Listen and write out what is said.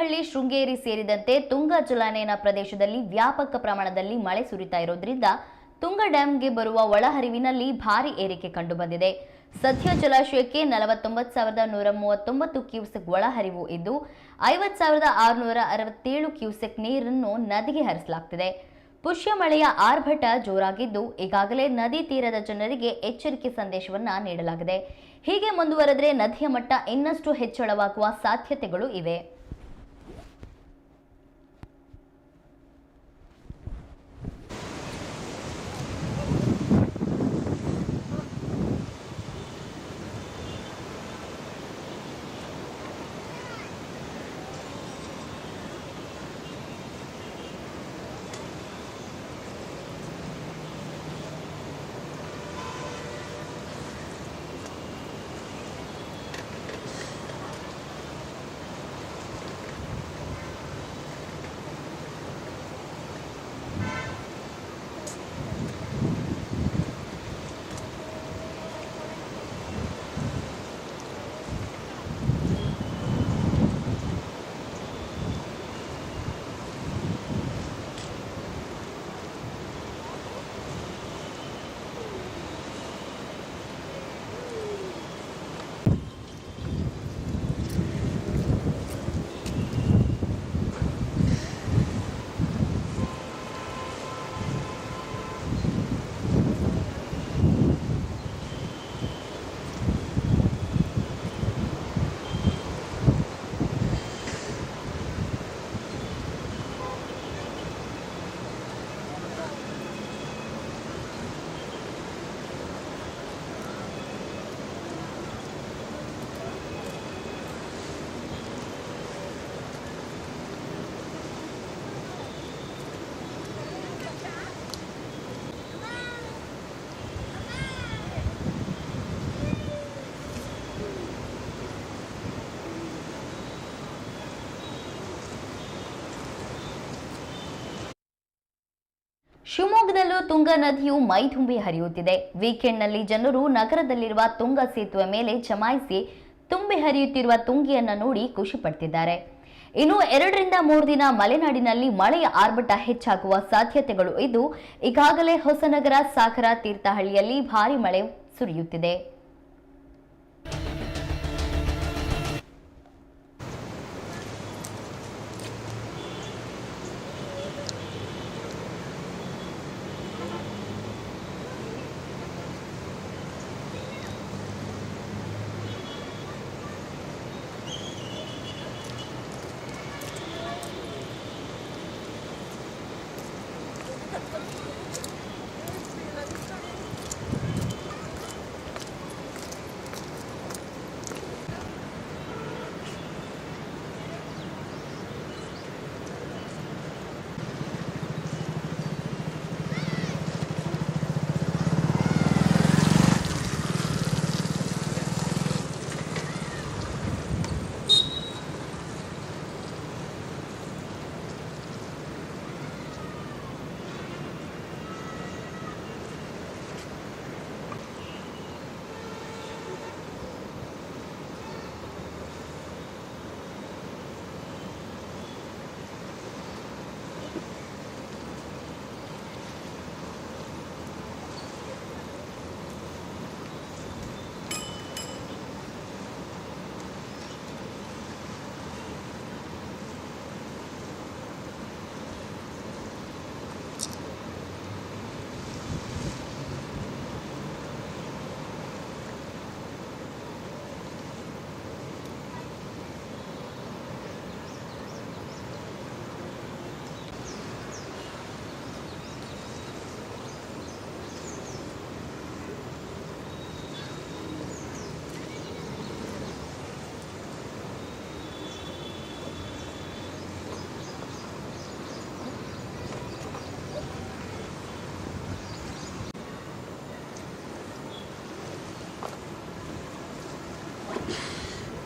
ತೀರ್ಥಹಳ್ಳಿ ಶೃಂಗೇರಿ ಸೇರಿದಂತೆ ತುಂಗಾ ಜಲಾನಯನ ಪ್ರದೇಶದಲ್ಲಿ ವ್ಯಾಪಕ ಪ್ರಮಾಣದಲ್ಲಿ ಮಳೆ ಸುರಿತಾ ಇರೋದ್ರಿಂದ ತುಂಗಾ ಡ್ಯಾಂಗೆ ಬರುವ ಒಳಹರಿವಿನಲ್ಲಿ ಭಾರಿ ಏರಿಕೆ ಕಂಡುಬಂದಿದೆ. ಸದ್ಯ ಜಲಾಶಯಕ್ಕೆ ನಲವತ್ತೊಂಬತ್ತು ಸಾವಿರದ ನೂರ ಮೂವತ್ತೊಂಬತ್ತು ಕ್ಯೂಸೆಕ್ ಒಳಹರಿವು ಇದ್ದು, ಐವತ್ತು ಸಾವಿರದ ಆರುನೂರ ಅರವತ್ತೇಳು ಕ್ಯೂಸೆಕ್ ನೀರನ್ನು ನದಿಗೆ ಹರಿಸಲಾಗ್ತಿದೆ. ಪುಷ್ಯ ಮಳೆಯ ಆರ್ಭಟ ಜೋರಾಗಿದ್ದು, ಈಗಾಗಲೇ ನದಿ ತೀರದ ಜನರಿಗೆ ಎಚ್ಚರಿಕೆ ಸಂದೇಶವನ್ನ ನೀಡಲಾಗಿದೆ. ಹೀಗೆ ಮುಂದುವರೆದರೆ ನದಿಯ ಮಟ್ಟ ಇನ್ನಷ್ಟು ಹೆಚ್ಚಳವಾಗುವ ಸಾಧ್ಯತೆಗಳು ಇವೆ. ಶಿವಮೊಗ್ಗದಲ್ಲೂ ತುಂಗಾ ನದಿಯು ಮೈದುಂಬಿ ಹರಿಯುತ್ತಿದೆ. ವೀಕೆಂಡ್ನಲ್ಲಿ ಜನರು ನಗರದಲ್ಲಿರುವ ತುಂಗಾ ಸೇತುವೆ ಮೇಲೆ ಜಮಾಯಿಸಿ ತುಂಬಿ ಹರಿಯುತ್ತಿರುವ ತುಂಗಿಯನ್ನು ನೋಡಿ ಖುಷಿ ಪಡ್ತಿದ್ದಾರೆ. ಇನ್ನು ಎರಡರಿಂದ ಮೂರು ದಿನ ಮಲೆನಾಡಿನಲ್ಲಿ ಮಳೆಯ ಆರ್ಭಟ ಹೆಚ್ಚಾಗುವ ಸಾಧ್ಯತೆಗಳು ಇದ್ದು, ಈಗಾಗಲೇ ಹೊಸನಗರ ಸಾಗರ ತೀರ್ಥಹಳ್ಳಿಯಲ್ಲಿ ಭಾರಿ ಮಳೆ ಸುರಿಯುತ್ತಿದೆ.